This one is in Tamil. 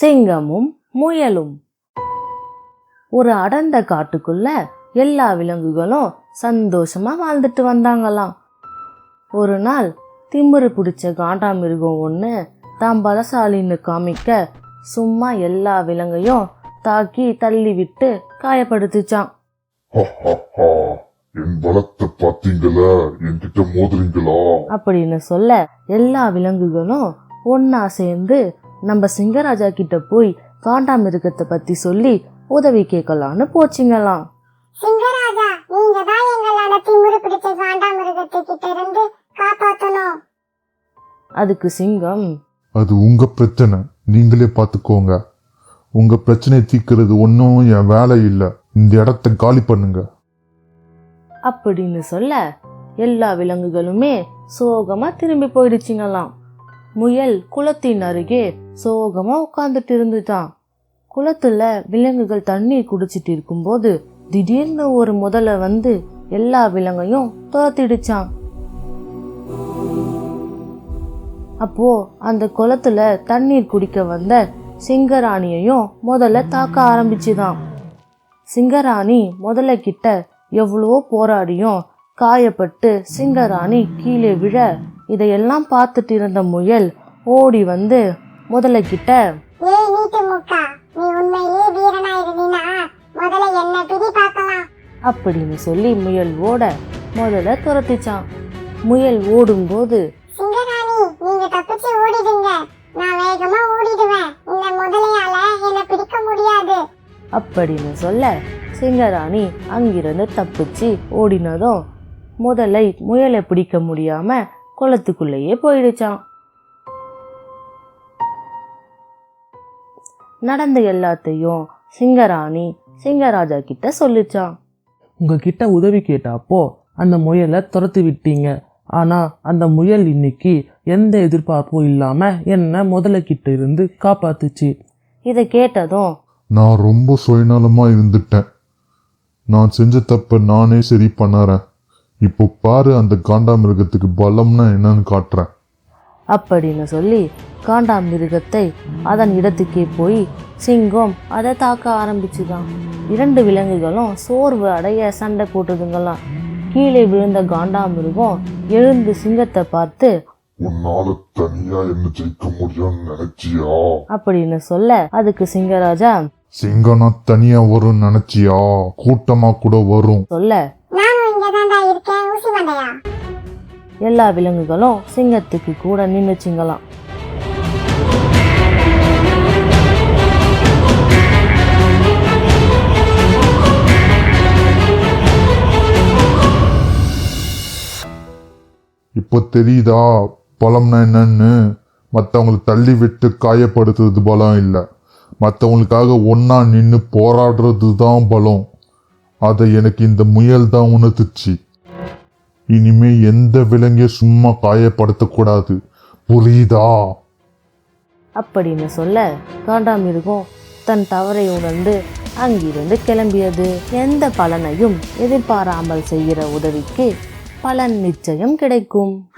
சிங்கமும் முயலும். ஒரு அடர்ந்த காட்டுக்குள்ள எல்லா விலங்குகளும் சந்தோஷமா வாழ்ந்துட்டு வந்தாங்களாம். ஒரு நாள் திமிரு பிடிச்ச காண்டாமிருகம் ஒன்று தான் பலசாலின்னு காமிக்க சும்மா எல்லா விலங்கையும் தாக்கி தள்ளி விட்டு காயப்படுத்துச்சான். என் பலத்தை பாத்தீங்களா? என்கிட்ட மோதுறீங்களா? அப்படின்னு சொல்ல எல்லா விலங்குகளும் ஒண்ணா சேர்ந்து நம்ம சிங்கராஜா கிட்ட போய் காண்டாமிருகத்தை பத்தி சொல்லி உதவி கேட்கலான்னு போச்சுங்களாம். சிங்கராஜா நீங்க தான் எங்களோட திமிரு பிடிச்ச காண்டாமிருகத்தை கிட்ட இருந்து காப்பாத்தணும். அதுக்கு சிங்கம் அது உங்க பிரச்சனை. நீங்களே பார்த்துக்கோங்க. உங்க பிரச்சனையை தீர்க்கிறது ஒன்றும் என் வேலை இல்லை. இந்த இடத்த காலி பண்ணுங்க. அப்படின்னு சொல்ல எல்லா விலங்குகளுமே சோகமா திரும்பி போயிடுச்சுங்களாம். முயல் குளத்தின் அருகே சோகமாக உட்கார்ந்துட்டு இருந்துட்டான் குளத்துல விலங்குகள் தண்ணீர் குடிச்சிட்டு இருக்கும்போது திடீர்னு ஒரு முதல்ல வந்து எல்லா விலங்கையும் துரத்திடுச்சான். அப்போ அந்த குளத்துல தண்ணீர் குடிக்க வந்த சிங்கராணியையும் முதல்ல தாக்க ஆரம்பிச்சுதான். சிங்கராணி முதல்ல கிட்ட எவ்வளவோ போராடியும் காயப்பட்டு சிங்கராணி கீழே விழ இதையெல்லாம் பார்த்துட்டு இருந்த முயல் ஓடி வந்து முதல்ல கிட்ட ஏய் நீட்டு முக்கா நீ உண்மையிலேயே வீரனா இருந்தீனா முதல்ல என்ன பிடி பார்க்கலாம் அப்படின்னு சொல்லி முயல் ஓட முதல்ல துரத்திச்சான். முயல் ஓடும்போது சிங்கராணி நீங்க தப்பிச்சு ஓடிடுங்க. நான் வேகமா ஓடிடுவேன். இந்த முதலையால என்ன பிடிக்க முடியாது. அப்படின்னு சொல்ல சிங்கராணி அங்கிருந்து தப்பிச்சு ஓடினதும் முதலை முயலை பிடிக்க முடியாம குளத்துக்குள்ளேயே போயிடுச்சான் நடந்த எல்லாத்தையும் சிங்கராணி சிங்கராஜா கிட்ட சொல்லிச்சான் உங்ககிட்ட உதவி கேட்டப்போ அந்த முயலை துரத்தி விட்டீங்க. ஆனா அந்த முயல் இன்னைக்கு எந்த எதிர்பார்ப்பும் இல்லாம என்ன முதல்ல கிட்ட இருந்து காப்பாத்துச்சு. இதை கேட்டதும் நான் ரொம்ப சுயநலமா இருந்துட்டேன். நான் செஞ்ச தப்ப நானே சரி பண்ணறேன். இப்போ பாரு அந்த காண்டாமிருகத்துக்கு பலம்னா என்னன்னு காட்டுறேன். அப்படின்னு சொல்லி காண்டாமிருகத்தை அதன் இடத்துக்கே போய் சிங்கம் அதை தாக்க ஆரம்பிச்சுதான். இரண்டு விலங்குகளும் சோர்வு அடைய சண்டை போட்டுதுங்களாம். கீழே விழுந்த காண்டாமிருகம் எழுந்து சிங்கத்தை பார்த்து உன்னால தனியா என்ன ஜெயிக்க முடியும்னு நினைச்சியா? அப்படின்னு சொல்ல அதுக்கு சிங்கராஜா சிங்கம்னா தனியா வரும்னு நினைச்சியா? கூட்டமா கூட வரும். சொல்ல மண்டையா எல்லா விலங்குகளும் சிங்கத்துக்கு கூட நின்னுச்சுங்களாம். இப்போ தெரியுதா? பலம்னா என்னன்னு? மற்றவங்களை தள்ளி விட்டு காயப்படுத்துறது பலம் இல்லை. மற்றவங்களுக்காக ஒன்றா நின்று போராடுறது தான் பலம். அதை எனக்கு இந்த முயல் தான் உணர்த்துச்சு. இனிமே எந்த விலங்கையும் சும்மா காயப்படுத்தக்கூடாது புரியுதா? அப்படின்னு சொல்ல காண்டாமிருகம் தன் தவறை உணர்ந்து அங்கிருந்து கிளம்பியது. எந்த பலனையும் எதிர்பாராமல் செய்கிற உதவிக்கு பலன் நிச்சயம் கிடைக்கும்.